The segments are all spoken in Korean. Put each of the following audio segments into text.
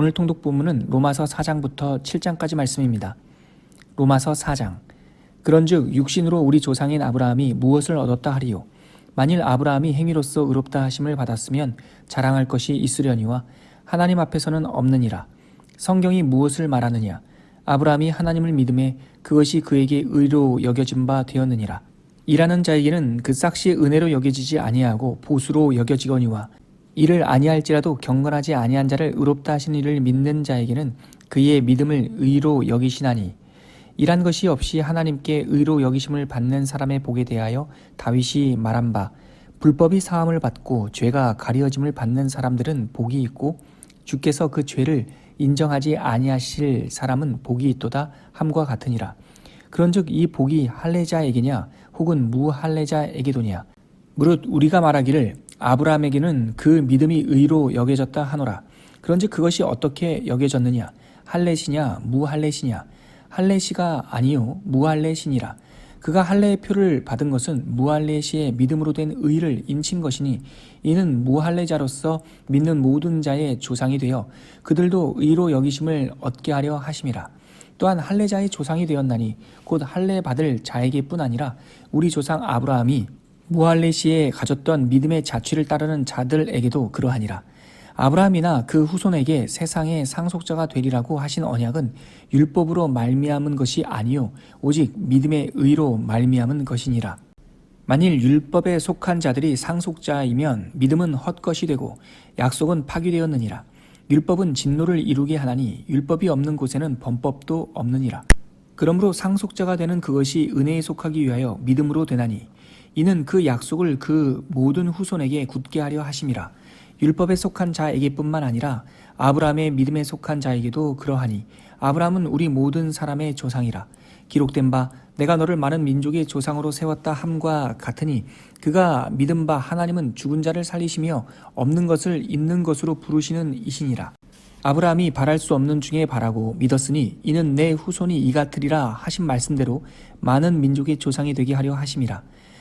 오늘 통독 본문은 로마서 4장부터 7장까지 말씀입니다. 로마서 4장. 그런즉 육신으로 우리 조상인 아브라함이 무엇을 얻었다 하리요? 만일 아브라함이 행위로서 의롭다 하심을 받았으면 자랑할 것이 있으려니와 하나님 앞에서는 없느니라. 성경이 무엇을 말하느냐? 아브라함이 하나님을 믿음에 그것이 그에게 의로 여겨진 바 되었느니라. 일하는 자에게는 그 싹시 은혜로 여겨지지 아니하고 보수로 여겨지거니와 이를 아니할지라도 경건하지 아니한 자를 의롭다 하신 이를 믿는 자에게는 그의 믿음을 의로 여기시나니 이란 것이 없이 하나님께 의로 여기심을 받는 사람의 복에 대하여 다윗이 말한 바 불법이 사함을 받고 죄가 가려짐을 받는 사람들은 복이 있고 주께서 그 죄를 인정하지 아니하실 사람은 복이 있도다 함과 같으니라. 그런즉 이 복이 할례자에게냐 혹은 무할례자에게도냐? 무릇 우리가 말하기를 아브라함에게는 그 믿음이 의로 여겨졌다 하노라. 그런즉 그것이 어떻게 여겨졌느냐? 할례시냐 무할례시냐? 할례시가 아니요 무할례시니라. 그가 할례의 표를 받은 것은 무할례시의 믿음으로 된 의를 인친 것이니 이는 무할례자로서 믿는 모든 자의 조상이 되어 그들도 의로 여기심을 얻게 하려 하심이라. 또한 할례자의 조상이 되었나니 곧 할례 받을 자에게뿐 아니라 우리 조상 아브라함이 무할레시에 가졌던 믿음의 자취를 따르는 자들에게도 그러하니라. 아브라함이나 그 후손에게 세상의 상속자가 되리라고 하신 언약은 율법으로 말미암은 것이 아니요 오직 믿음의 의로 말미암은 것이니라. 만일 율법에 속한 자들이 상속자이면 믿음은 헛것이 되고 약속은 파기되었느니라. 율법은 진노를 이루게 하나니 율법이 없는 곳에는 범법도 없느니라. 그러므로 상속자가 되는 그것이 은혜에 속하기 위하여 믿음으로 되나니 이는 그 약속을 그 모든 후손에게 굳게 하려 하심이라. 율법에 속한 자에게뿐만 아니라 아브라함의 믿음에 속한 자에게도 그러하니 아브라함은 우리 모든 사람의 조상이라. 기록된 바 내가 너를 많은 민족의 조상으로 세웠다 함과 같으니 그가 믿은 바 하나님은 죽은 자를 살리시며 없는 것을 있는 것으로 부르시는 이시니라. 아브라함이 바랄 수 없는 중에 바라고 믿었으니 이는 내 후손이 이 같으리라 하신 말씀대로 많은 민족의 조상이 되게 하려 하심이라.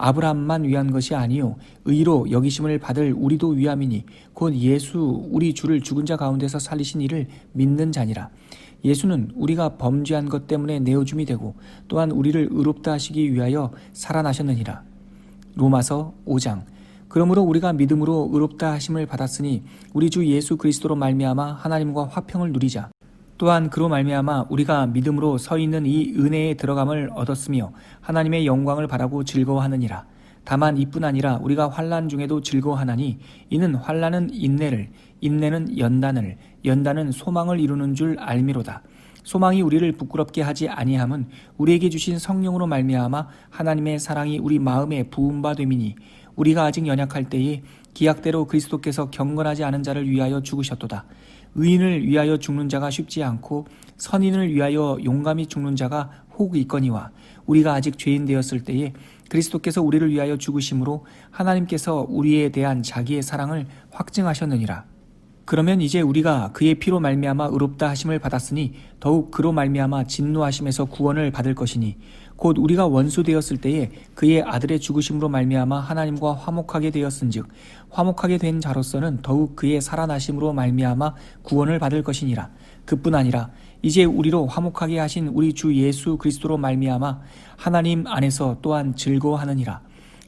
아브라함만 위한 것이 아니요. 의로 여기심을 받을 우리도 위함이니 곧 예수 우리 주를 죽은 자 가운데서 살리신 이를 믿는 자니라. 예수는 우리가 범죄한 것 때문에 내어줌이 되고 또한 우리를 의롭다 하시기 위하여 살아나셨느니라. 로마서 5장. 그러므로 우리가 믿음으로 의롭다 하심을 받았으니 우리 주 예수 그리스도로 말미암아 하나님과 화평을 누리자 또한 그로 말미암아 우리가 믿음으로 서 있는 이 은혜에 들어감을 얻었으며 하나님의 영광을 바라고 즐거워하느니라. 다만 이뿐 아니라 우리가 환란 중에도 즐거워하나니 이는 환란은 인내를 인내는 연단을 연단은 소망을 이루는 줄 알미로다. 소망이 우리를 부끄럽게 하지 아니함은 우리에게 주신 성령으로 말미암아 하나님의 사랑이 우리 마음에 부음바 됨이니 우리가 아직 연약할 때에 기약대로 그리스도께서 경건하지 않은 자를 위하여 죽으셨도다. 의인을 위하여 죽는 자가 쉽지 않고 선인을 위하여 용감히 죽는 자가 혹 있거니와 우리가 아직 죄인 되었을 때에 그리스도께서 우리를 위하여 죽으심으로 하나님께서 우리에 대한 자기의 사랑을 확증하셨느니라. 그러면 이제 우리가 그의 피로 말미암아 의롭다 하심을 받았으니 더욱 그로 말미암아 진노하심에서 구원을 받을 것이니 곧 우리가 원수 되었을 때에 그의 아들의 죽으심으로 말미암아 하나님과 화목하게 되었은즉 화목하게 된 자로서는 더욱 그의 살아나심으로 말미암아 구원을 받을 것이니라. 그뿐 아니라 이제 우리로 화목하게 하신 우리 주 예수 그리스도로 말미암아 하나님 안에서 또한 즐거워하느니라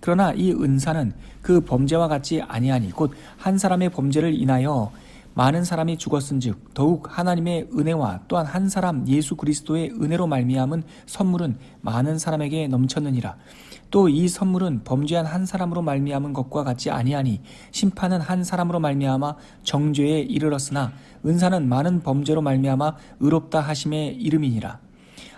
그러나 이 은사는 그 범죄와 같지 아니하니 곧 한 사람의 범죄를 인하여 많은 사람이 죽었은즉 더욱 하나님의 은혜와 또한 한 사람 예수 그리스도의 은혜로 말미암은 선물은 많은 사람에게 넘쳤느니라 또 이 선물은 범죄한 한 사람으로 말미암은 것과 같지 아니하니 심판은 한 사람으로 말미암아 정죄에 이르렀으나 은사는 많은 범죄로 말미암아 의롭다 하심의 이름이니라.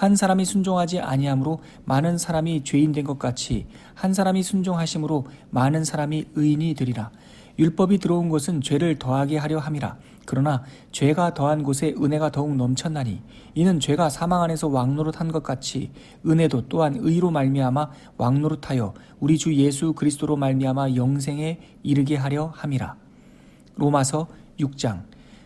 한 사람이 순종하지 아니함으로 많은 사람이 죄인 된 것 같이 한 사람이 순종하심으로 많은 사람이 의인이 되리라. 율법이 들어온 곳은 죄를 더하게 하려 함이라. 그러나 죄가 더한 곳에 은혜가 더욱 넘쳤나니 이는 죄가 사망 안에서 왕노릇한 것 같이 은혜도 또한 의로 말미암아 왕노릇하여 우리 주 예수 그리스도로 말미암아 영생에 이르게 하려 함이라. 로마서 6장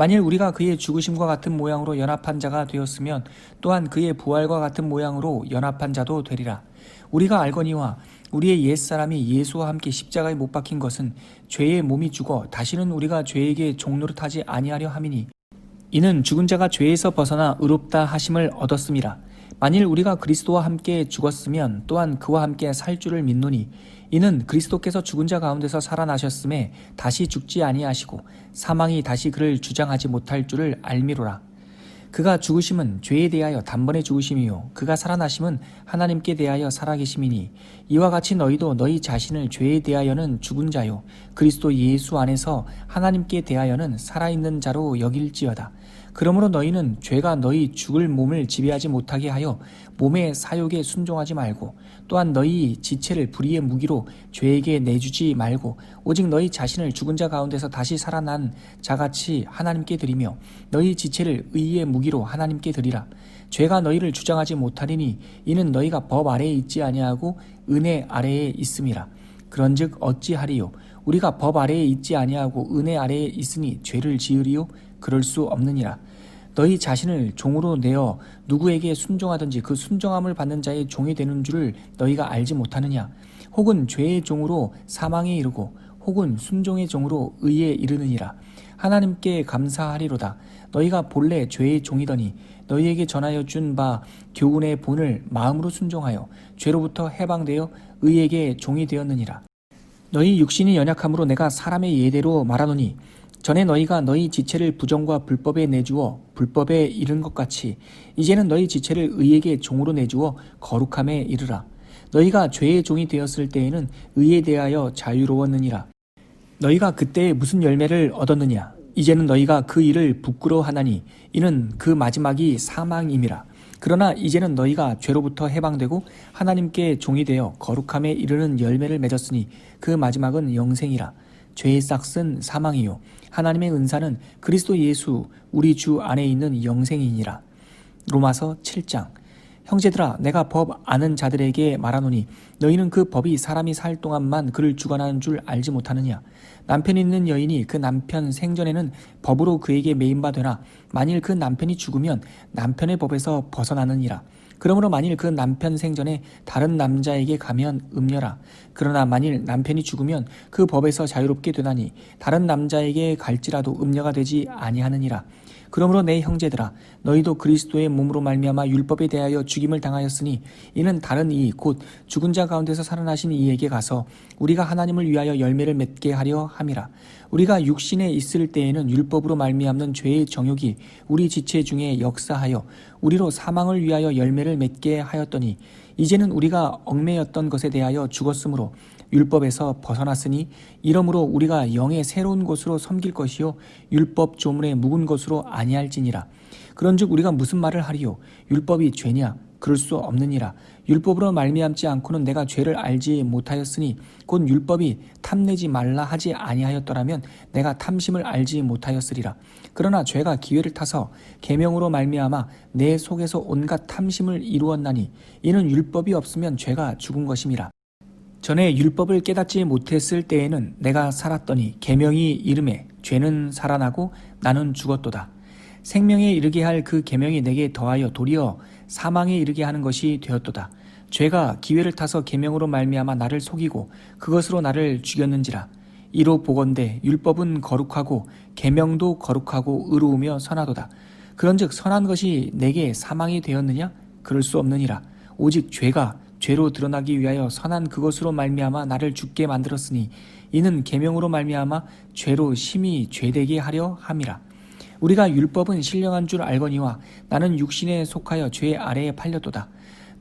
만일 우리가 그의 죽으심과 같은 모양으로 연합한 자가 되었으면 또한 그의 부활과 같은 모양으로 연합한 자도 되리라. 우리가 알거니와 우리의 옛사람이 예수와 함께 십자가에 못 박힌 것은 죄의 몸이 죽어 다시는 우리가 죄에게 종노릇하지 아니하려 함이니 이는 죽은 자가 죄에서 벗어나 의롭다 하심을 얻었음이라. 만일 우리가 그리스도와 함께 죽었으면 또한 그와 함께 살 줄을 믿노니 이는 그리스도께서 죽은 자 가운데서 살아나셨음에 다시 죽지 아니하시고 사망이 다시 그를 주장하지 못할 줄을 알미로라. 그가 죽으심은 죄에 대하여 단번에 죽으심이요. 그가 살아나심은 하나님께 대하여 살아계심이니 이와 같이 너희도 너희 자신을 죄에 대하여는 죽은 자요. 그리스도 예수 안에서 하나님께 대하여는 살아있는 자로 여길지어다 그러므로 너희는 죄가 너희 죽을 몸을 지배하지 못하게 하여 몸의 사욕에 순종하지 말고 또한 너희 지체를 불의의 무기로 죄에게 내주지 말고 오직 너희 자신을 죽은 자 가운데서 다시 살아난 자같이 하나님께 드리며 너희 지체를 의의 무기로 하나님께 드리라. 죄가 너희를 주장하지 못하리니 이는 너희가 법 아래에 있지 아니하고 은혜 아래에 있음이라. 그런즉 어찌하리요? 우리가 법 아래에 있지 아니하고 은혜 아래에 있으니 죄를 지으리요 그럴 수 없느니라. 너희 자신을 종으로 내어 누구에게 순종하든지 그 순종함을 받는 자의 종이 되는 줄을 너희가 알지 못하느냐? 혹은 죄의 종으로 사망에 이르고 혹은 순종의 종으로 의에 이르느니라. 하나님께 감사하리로다. 너희가 본래 죄의 종이더니 너희에게 전하여 준 바 교훈의 본을 마음으로 순종하여 죄로부터 해방되어 의에게 종이 되었느니라. 너희 육신이 연약함으로 내가 사람의 예대로 말하노니 전에 너희가 너희 지체를 부정과 불법에 내주어 불법에 이른 것 같이 이제는 너희 지체를 의에게 종으로 내주어 거룩함에 이르라. 너희가 죄의 종이 되었을 때에는 의에 대하여 자유로웠느니라. 너희가 그때 무슨 열매를 얻었느냐? 이제는 너희가 그 일을 부끄러워하나니 이는 그 마지막이 사망임이라. 그러나 이제는 너희가 죄로부터 해방되고 하나님께 종이 되어 거룩함에 이르는 열매를 맺었으니 그 마지막은 영생이라. 죄의 싹은 사망이요. 하나님의 은사는 그리스도 예수 우리 주 안에 있는 영생이니라. 로마서 7장. 형제들아 내가 법 아는 자들에게 말하노니 너희는 그 법이 사람이 살 동안만 그를 주관하는 줄 알지 못하느냐? 남편 있는 여인이 그 남편 생전에는 법으로 그에게 매인바 되나 만일 그 남편이 죽으면 남편의 법에서 벗어나느니라 그러므로 만일 그 남편 생전에 다른 남자에게 가면 음녀라. 그러나 만일 남편이 죽으면 그 법에서 자유롭게 되나니 다른 남자에게 갈지라도 음녀가 되지 아니하느니라. 그러므로 내 형제들아 너희도 그리스도의 몸으로 말미암아 율법에 대하여 죽임을 당하였으니 이는 다른 이 곧 죽은 자 가운데서 살아나신 이에게 가서 우리가 하나님을 위하여 열매를 맺게 하려 함이라. 우리가 육신에 있을 때에는 율법으로 말미암는 죄의 정욕이 우리 지체 중에 역사하여 우리로 사망을 위하여 열매를 맺게 하였더니 이제는 우리가 얽매였던 것에 대하여 죽었으므로 율법에서 벗어났으니 이러므로 우리가 영의 새로운 것으로 섬길 것이요 율법 조문에 묵은 것으로 아니할지니라. 그런즉 우리가 무슨 말을 하리요? 율법이 죄냐? 그럴 수 없느니라. 율법으로 말미암지 않고는 내가 죄를 알지 못하였으니 곧 율법이 탐내지 말라 하지 아니하였더라면 내가 탐심을 알지 못하였으리라. 그러나 죄가 기회를 타서 계명으로 말미암아 내 속에서 온갖 탐심을 이루었나니 이는 율법이 없으면 죄가 죽은 것임이라. 전에 율법을 깨닫지 못했을 때에는 내가 살았더니 계명이 이름에 죄는 살아나고 나는 죽었도다. 생명에 이르게 할 그 계명이 내게 더하여 도리어 사망에 이르게 하는 것이 되었도다. 죄가 기회를 타서 계명으로 말미암아 나를 속이고 그것으로 나를 죽였는지라. 이로 보건대 율법은 거룩하고 계명도 거룩하고 의로우며 선하도다. 그런즉 선한 것이 내게 사망이 되었느냐? 그럴 수 없느니라. 오직 죄가 죄로 드러나기 위하여 선한 그것으로 말미암아 나를 죽게 만들었으니 이는 계명으로 말미암아 죄로 심히 죄되게 하려 함이라. 우리가 율법은 신령한 줄 알거니와 나는 육신에 속하여 죄 아래에 팔렸도다.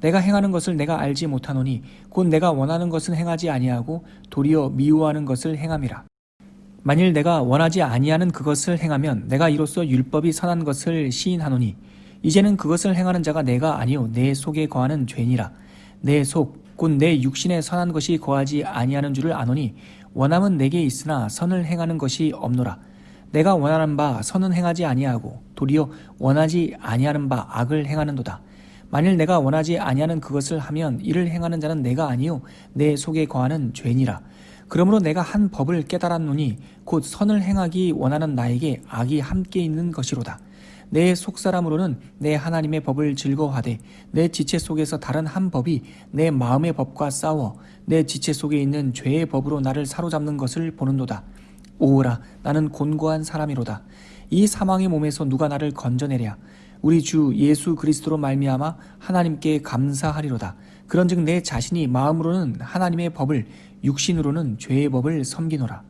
내가 행하는 것을 내가 알지 못하노니 곧 내가 원하는 것은 행하지 아니하고 도리어 미워하는 것을 행함이라. 만일 내가 원하지 아니하는 그것을 행하면 내가 이로써 율법이 선한 것을 시인하노니 이제는 그것을 행하는 자가 내가 아니요 내 속에 거하는 죄니라. 내 속 곧 내 육신에 선한 것이 거하지 아니하는 줄을 아노니 원함은 내게 있으나 선을 행하는 것이 없노라. 내가 원하는 바 선은 행하지 아니하고 도리어 원하지 아니하는 바 악을 행하는도다. 만일 내가 원하지 아니하는 그것을 하면 이를 행하는 자는 내가 아니요 내 속에 거하는 죄니라. 그러므로 내가 한 법을 깨달았노니 곧 선을 행하기 원하는 나에게 악이 함께 있는 것이로다. 내 속사람으로는 내 하나님의 법을 즐거워하되 내 지체 속에서 다른 한 법이 내 마음의 법과 싸워 내 지체 속에 있는 죄의 법으로 나를 사로잡는 것을 보는도다. 오라 나는 곤고한 사람이로다. 이 사망의 몸에서 누가 나를 건져내랴. 우리 주 예수 그리스도로 말미암아 하나님께 감사하리로다. 그런즉 내 자신이 마음으로는 하나님의 법을 육신으로는 죄의 법을 섬기노라.